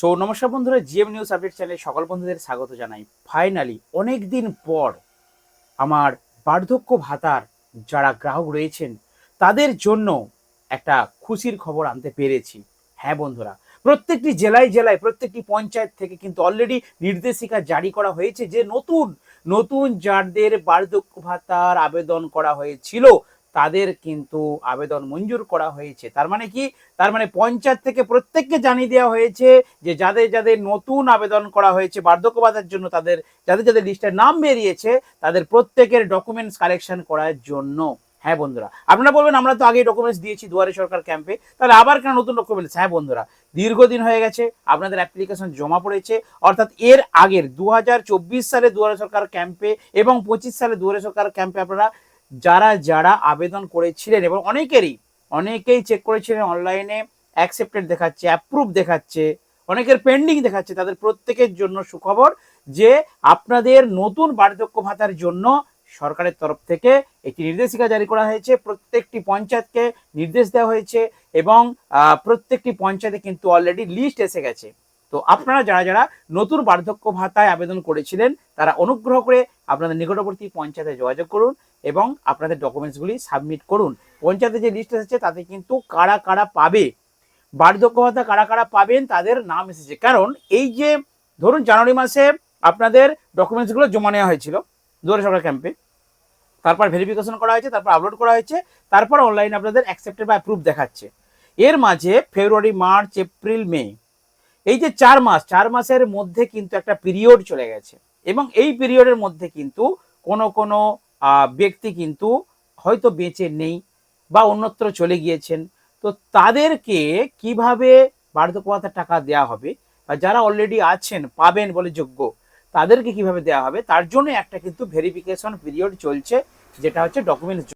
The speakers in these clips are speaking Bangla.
সো নমস্কার বন্ধুরা জিএম নিউজ আপডেট চ্যানেলে সকল বন্ধুদের স্বাগত জানাই। ফাইনালি অনেক দিন পর আমার বার্ধক্য ভাতার যারা গ্রাহক রয়েছেন, তাদের জন্য একটা খুশির খবর আনতে পেরেছি। হ্যাঁ বন্ধুরা, প্রত্যেকটি জেলায় জেলায়, প্রত্যেকটি পঞ্চায়েত থেকে কিন্তু অলরেডি নির্দেশিকা জারি করা হয়েছে যে নতুন নতুন যাদের বার্ধক্য ভাতার আবেদন করা হয়েছিল তাদের কিন্তু আবেদন মঞ্জুর করা হয়েছে। তার মানে কি? তার মানে পঞ্চায়েত থেকে প্রত্যেককে জানিয়ে দেওয়া হয়েছে যে যাদের যাদের নতুন আবেদন করা হয়েছে, বার্ধক্য জন্য তাদের, যাদের যাদের লিস্টের নাম বেরিয়েছে, তাদের প্রত্যেকের ডকুমেন্টস কালেকশন করার জন্য। হ্যাঁ বন্ধুরা, আপনারা বলবেন, আমরা তো আগে ডকুমেন্টস দিয়েছি দুয়ারে সরকার ক্যাম্পে তাহলে আবার কেন নতুন ডকুমেন্টস হ্যাঁ বন্ধুরা, দীর্ঘদিন হয়ে গেছে, আপনাদের অ্যাপ্লিকেশন জমা পড়েছে, অর্থাৎ এর আগের দু হাজার চব্বিশ সালে দুয়ারে সরকার ক্যাম্পে এবং পঁচিশ সালে দুয়ারে সরকার ক্যাম্পে আপনারা যারা যারা আবেদন করেছিলেন এবং অনেকেরই, অনেকেই চেক করেছিলেন অনলাইনে অ্যাকসেপ্টেড দেখাচ্ছে অ্যাপ্রুভ দেখাচ্ছে, অনেকের পেন্ডিং দেখাচ্ছে, তাদের প্রত্যেকের জন্য সুখবর যে আপনাদের নতুন বার্ধক্য ভাতার জন্য সরকারের তরফ থেকে একটি নির্দেশিকা জারি করা হয়েছে। প্রত্যেকটি পঞ্চায়েতকে নির্দেশ দেওয়া হয়েছে এবং প্রত্যেকটি পঞ্চায়েতে কিন্তু অলরেডি লিস্ট এসে গেছে। তো আপনারা যারা যারা নতুন বার্ধক্য ভাতায় আবেদন করেছিলেন, তারা অনুগ্রহ করে আপনাদের নিকটবর্তী পঞ্চায়েতে যোগাযোগ করুন এবং আপনাদের ডকুমেন্টসগুলি সাবমিট করুন। পঞ্চায়েতে যে লিস্ট এসেছে, তাতে কিন্তু কারা কারা পাবে, বার্ধক্য ভাতা কারা কারা পাবেন, তাদের নাম এসেছে। কারণ এই যে, ধরুন জানুয়ারি মাসে আপনাদের ডকুমেন্টসগুলো জমা নেওয়া হয়েছিল, দুয়ারে সরকার ক্যাম্পে তারপর ভেরিফিকেশন করা হয়েছে, তারপর আপলোড করা হয়েছে, তারপর অনলাইনে আপনাদের অ্যাকসেপ্টেড বা অ্যাপ্রুভ দেখাচ্ছে। এর মাঝে ফেব্রুয়ারি মার্চ এপ্রিল মে এই যে চার মাস, চার মাসের মধ্যে কিন্তু একটা পিরিয়ড চলে গেছে। এবং এই পিরিয়ডের মধ্যে কিন্তু কোনো কোনো ব্যক্তি কিন্তু হয়তো বেঁচে নেই বা অন্যত্র চলে গিয়েছেন। তো তাদেরকে কীভাবে বার্ধক্য ভাতার টাকা দেওয়া হবে বা যারা অলরেডি আছেন, পাবেন বলে যোগ্য, তাদেরকে কীভাবে দেওয়া হবে? তার জন্য একটা কিন্তু ভেরিফিকেশন পিরিয়ড চলছে, যেটা হচ্ছে ডকুমেন্টস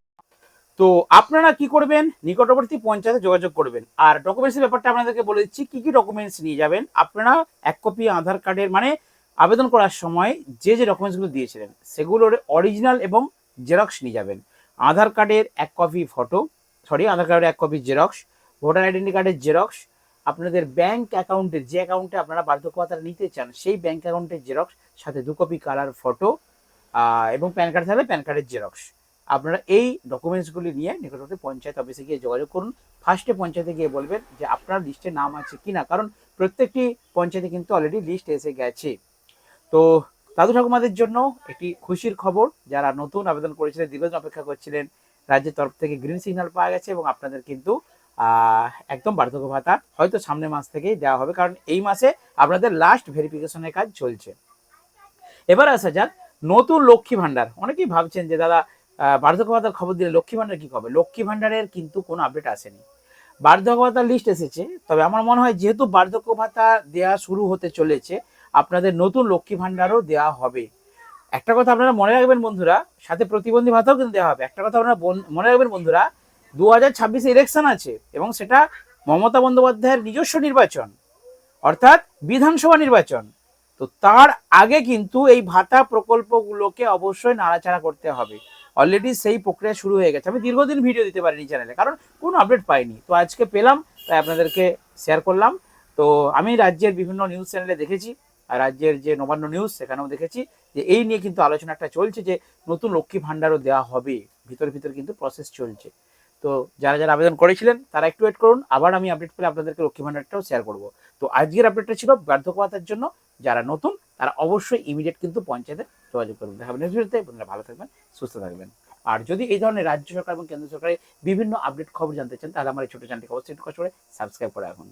তো আপনারা কি করবেন? নিকটবর্তী পঞ্চায়েতে যোগাযোগ করবেন। আর ডকুমেন্টসের ব্যাপারটা আপনাদেরকে বলে দিচ্ছি, কি কি ডকুমেন্টস নিয়ে যাবেন? আপনারা এক কপি আধার কার্ডের মানে আবেদন করার সময় যে যে ডকুমেন্টসগুলো দিয়েছিলেন, সেগুলোর অরিজিনাল এবং জেরক্স নিয়ে যাবেন। আধার কার্ডের এক কপি ফটো সরি আধার কার্ডের এক কপি জেরক্স ভোটার আইডেন্টি কার্ডের জেরক্স আপনাদের ব্যাংক অ্যাকাউন্টের যে অ্যাকাউন্টে আপনারা বার্ধক্য ভাতা নিতে চান, সেই ব্যাংক অ্যাকাউন্টের জেরক্স সাথে দু কপি কালার ফটো এবং প্যান কার্ড থাকলে প্যান কার্ডের জেরক্স আপনারা এই ডকুমেন্টসগুলি নিয়ে নিকটবর্তী পঞ্চায়েত অফিসে গিয়ে যোগাযোগ করুন। ফার্স্টে পঞ্চায়েতে গিয়ে বলবেন যে আপনার লিস্টে নাম আছে কি না কারণ প্রত্যেকটি পঞ্চায়েতে কিন্তু অলরেডি লিস্ট এসে গেছে। তো দাদু ঠাকুমাদের জন্য একটি খুশির খবর, যারা নতুন আবেদন করেছিলেন, দীর্ঘদিন অপেক্ষা করছিলেন, রাজ্যের তরফ থেকে গ্রিন সিগন্যাল পাওয়া গেছে এবং আপনাদের কিন্তু একদম বার্ধক্য ভাতা হয়তো সামনের মাস থেকেই দেওয়া হবে, কারণ এই মাসে আপনাদের লাস্ট ভেরিফিকেশনের কাজ চলছে। এবার আসা যাক, নতুন লক্ষ্মী ভান্ডার অনেকেই ভাবছেন যে, দাদা বার্ধক্য ভাতার খবর দিলে লক্ষ্মী ভান্ডার কি হবে? লক্ষ্মী ভান্ডারের কিন্তু কোনো আপডেট আসেনি। বার্ধক্য ভাতার লিস্ট এসেছে, তবে আমার মনে হয় যেহেতু বার্ধক্য ভাতা দেওয়া শুরু হতে চলেছে আপনাদের নতুন লক্ষ্মী ভান্ডারও দেওয়া হবে। একটা কথা আপনারা মনে রাখবেন বন্ধুরা, সাথে প্রতিবন্ধী ভাতাও কিন্তু দেওয়া হবে। একটা কথা আপনারা মনে রাখবেন বন্ধুরা দু হাজার ছাব্বিশে ইলেকশন আছে এবং সেটা মমতা বন্দ্যোপাধ্যায়ের নিজস্ব নির্বাচন, অর্থাৎ বিধানসভা নির্বাচন। তো তার আগে কিন্তু এই ভাতা প্রকল্পগুলোকে অবশ্যই নাড়াচাড়া করতে হবে। অলরেডি সেই প্রক্রিয়া শুরু হয়ে গেছে। আমি দীর্ঘদিন ভিডিও দিতে পারিনি চ্যানেলে কারণ কোনো আপডেট পাইনি। তো আজকে পেলাম, তাই আপনাদেরকে শেয়ার করলাম। তো আমি রাজ্যের বিভিন্ন নিউজ চ্যানেলে দেখেছি। রাজ্যের যে নবান্ন নিউজ সেখানেও দেখেছি যে এই নিয়ে কিন্তু আলোচনা একটা চলছে যে নতুন লক্ষ্মী ভাণ্ডারও দেওয়া হবে। ভিতরে ভিতরে কিন্তু প্রসেস চলছে। তো যারা যারা আবেদন করেছিলেন, তারা একটু ওয়েট করুন। আবার আমি আপডেট পেলে আপনাদেরকে লক্ষ্মী ভাণ্ডারটাও শেয়ার করব। তো আজকের আপডেটটা ছিল বার্ধক্য ভাতার জন্য। যারা নতুন, তারা অবশ্যই ইমিডিয়েট কিন্তু পঞ্চায়েতে যোগাযোগ করবেন দেখাবেন আপনারা ভালো থাকবেন, সুস্থ থাকবেন। আর যদি এই ধরনের রাজ্য সরকার এবং কেন্দ্র সরকারের বিভিন্ন আপডেট খবর জানতে চান, তাহলে আমার এই ছোটো চ্যানেলটি অবশ্যই কষ্ট করে সাবস্ক্রাইব করে রাখুন।